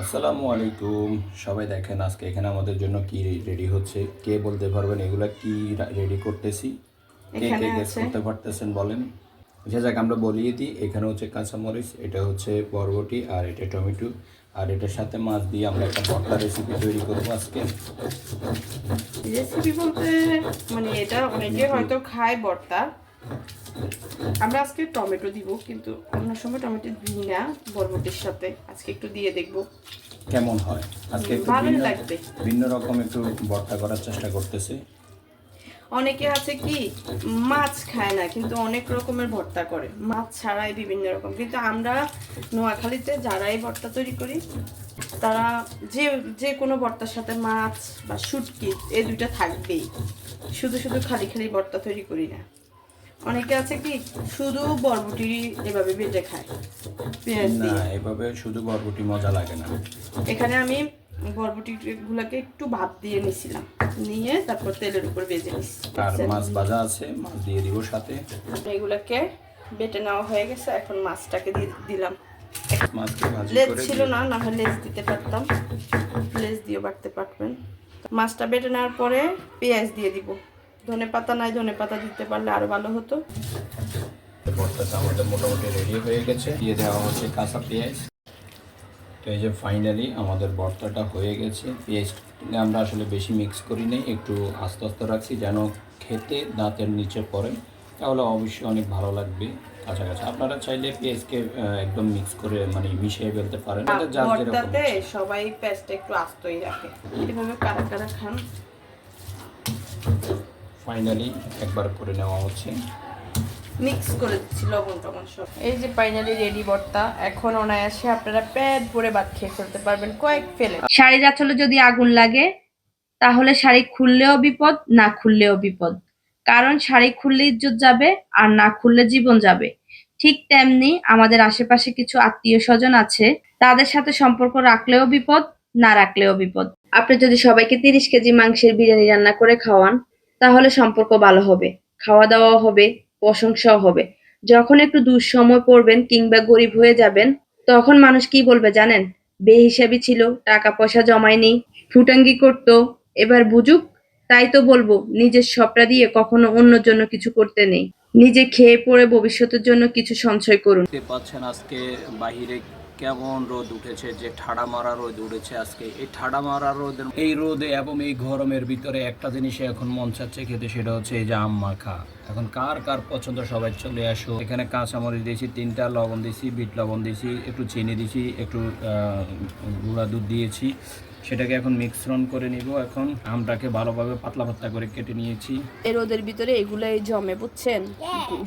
আসসালামু আলাইকুম। সবাই দেখেন আজকে এখানে আমাদের জন্য কি রেডি হচ্ছে? কে বলতে পারবেন? এগুলা কি রেডি করতেছি? কে কে গেস করতে পারতেছেন বলেন। যে যাক আমরা বলিয়ে দিই। এখানে হচ্ছে কাঁচামরিচ এটা হচ্ছে বরবটি আর এটা টমেটো। আর এটার সাথে মাছ দিয়ে আমরা একটা ভর্তা রেসিপি তৈরি করব আজকে। রেসিপি বলতে মানে এটা অনেকে হয়তো খায় ভর্তা। আমরা আজকে টমেটো দিব কিন্তু অন্য সময় টমেটো দিই না বরবটির সাথে। আজকে একটু দিয়ে দেখব। কেমন হয়? আজকে একটু ভালোই লাগবে। ভিন্ন রকম একটু ভর্তা করার চেষ্টা করতেছি। অনেকে আছে কি মাছ খায় না কিন্তু অনেক রকমের ভর্তা করে। মাছ ছাড়াই বিভিন্ন রকম। কিন্তু আমরা নোয়াখালীতে যারাই ভর্তা তৈরি করি তারা যে যে কোনো ভর্তার সাথে মাছ বা শুটকি এই দুইটা থাকবেই। শুধু শুধু খালি খালি ভর্তা তৈরি করি না। অনেকে আছে কি শুধু বরবটি এভাবে বেজে খায়। পেঁয়াজ না এভাবে শুধু বরবটি মজা লাগে না। এখানে আমি বরবটি গুলাকে একটু ভাপ দিয়ে নিছিলাম নিয়ে তারপর তেলের উপর ভেজে নিচ্ছি। আর মাছ ভাজা আছে মাছ দিয়ে দিব সাথে। এগুলাকে বেটে নেওয়া হয়ে গেছে এখন মাছটাকে দিয়ে দিলাম। লেজ ছিল না না হলে লেজ দিতে পারতাম। লেজ দিয়ে বাটতে পারবেন। মাছটা বেটে নেওয়ার পরে পেঁয়াজ দিয়ে দিব। ধনে পাতা নাই ধনে পাতা দিতে পারলে আরও ভালো হতো। ভর্তাটা আমাদের মোটামুটি রেডি হয়ে গেছে। দিয়ে দেওয়া হচ্ছে কাঁচা পেঁয়াজ। তো এই যে ফাইনালি আমাদের ভর্তাটা হয়ে গেছে। পেঁয়াজটা আমরা আসলে বেশি মিক্স করি নাই একটু আস্তে আস্তে রাখছি যেন খেতে দাঁতের নিচে পড়ে। তাহলে অবশ্যই অনেক ভালো লাগবে কাছাকাছি আপনারা চাইলে পেঁয়াজকে একদম মিক্স করে মানে মিশিয়ে ফেলতে পারেন। ভর্তাতে সবাই পেঁয়াজটা একটু আস্তই রাখে। এভাবে কারা কারা খান ফাইনালি একবার করে নেওয়া হচ্ছে। মিক্স করে দিচ্ছি লবণ টবণ সব এই যে ফাইনালি রেডি ভর্তা এখন অনায়াসে আপনারা পেট ভরে ভাত খেয়ে ফেলতে পারবেন কয়েক ফেলে। শাড়ির আঁচলে যদি আগুন লাগে তাহলে শাড়ি খুললেও বিপদ না খুললেও বিপদ। কারণ শাড়ি খুললে ইজ্জত যাবে আর না খুললে জীবন যাবে। ঠিক তেমনি আমাদের আশেপাশে কিছু আত্মীয় স্বজন আছে তাদের সাথে সম্পর্ক রাখলেও বিপদ না রাখলেও বিপদ। আপনি যদি সবাইকে তিরিশ কেজি মাংসের বিরিয়ানি রান্না করে খাওয়ান তাহলে সম্পর্ক ভালো হবে খাওয়া দাওয়াও হবে, প্রশংসাও হবে। যখন একটু দুঃসময় পড়বেন কিংবা গরিব হয়ে যাবেন, তখন মানুষ কি বলবে জানেন? বেহিসাবি ছিল টাকা পয়সা জমায়নি, ফুটাঙ্গি করতো, এবার বুঝুক? তাই তো বলব, নিজের সবটা দিয়ে কখনো অন্যর জন্য কিছু করতে নেই। নিজে খেয়ে পড়ে ভবিষ্যতের জন্য কিছু সঞ্চয় করুন। আজকে বাহিরে কেমন রোদ উঠেছে যে ঠাডা মারা রোদ উঠেছে আজকে। এই ঠাডা মারা রোদের এই রোদে এবং এই গরমের ভিতরে একটা জিনিসে এখন মন চাচ্ছে খেতে সেটা হচ্ছে এই যে আম মাখা। এখন কার কার পছন্দ সবাই চলে আসো। এখানে কাঁচামরিচ দিয়েছি তিনটা লবণ দিয়েছি বিট লবণ দিয়েছি একটু চিনি দিয়েছি একটু গুঁড়া দুধ দিয়েছি। সেটাকে এখন মিশ্রণ করে নিব এখন। আমটাকে ভালোভাবে পাতলা পাতলা করে কেটে নিয়েছি। এই রোদের ভিতরে এগুলাই জমে বুঝছেন?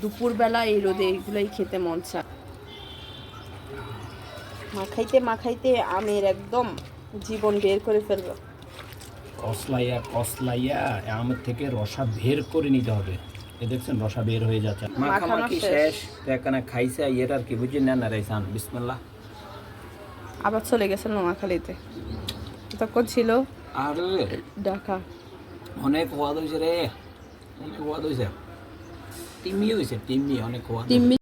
দুপুর বেলা এই রোদে এগুলাই খেতে মন চায়। মাখাইতে মাখাইতে আমের একদম জীবন বের করে ফেলব। কসলাইয়া কসলাইয়া আমের থেকে রসা বের করে নিতে হবে। এ দেখছেন রসা বের হয়ে যাচ্ছে। মাখামাখি শেষ। এখানে খাইছে ইয়ের আর কি বুঝি না না রাইসান বিসমিল্লাহ। আবার চলে গেছে নোয়াখালীতে তখন ছিল আর। ঢাকা। অনেক হওয়া হয়েছে রে। অনেক হওয়া হয়েছে টিমি হয়েছে টিমি অনেক হওয়া তিন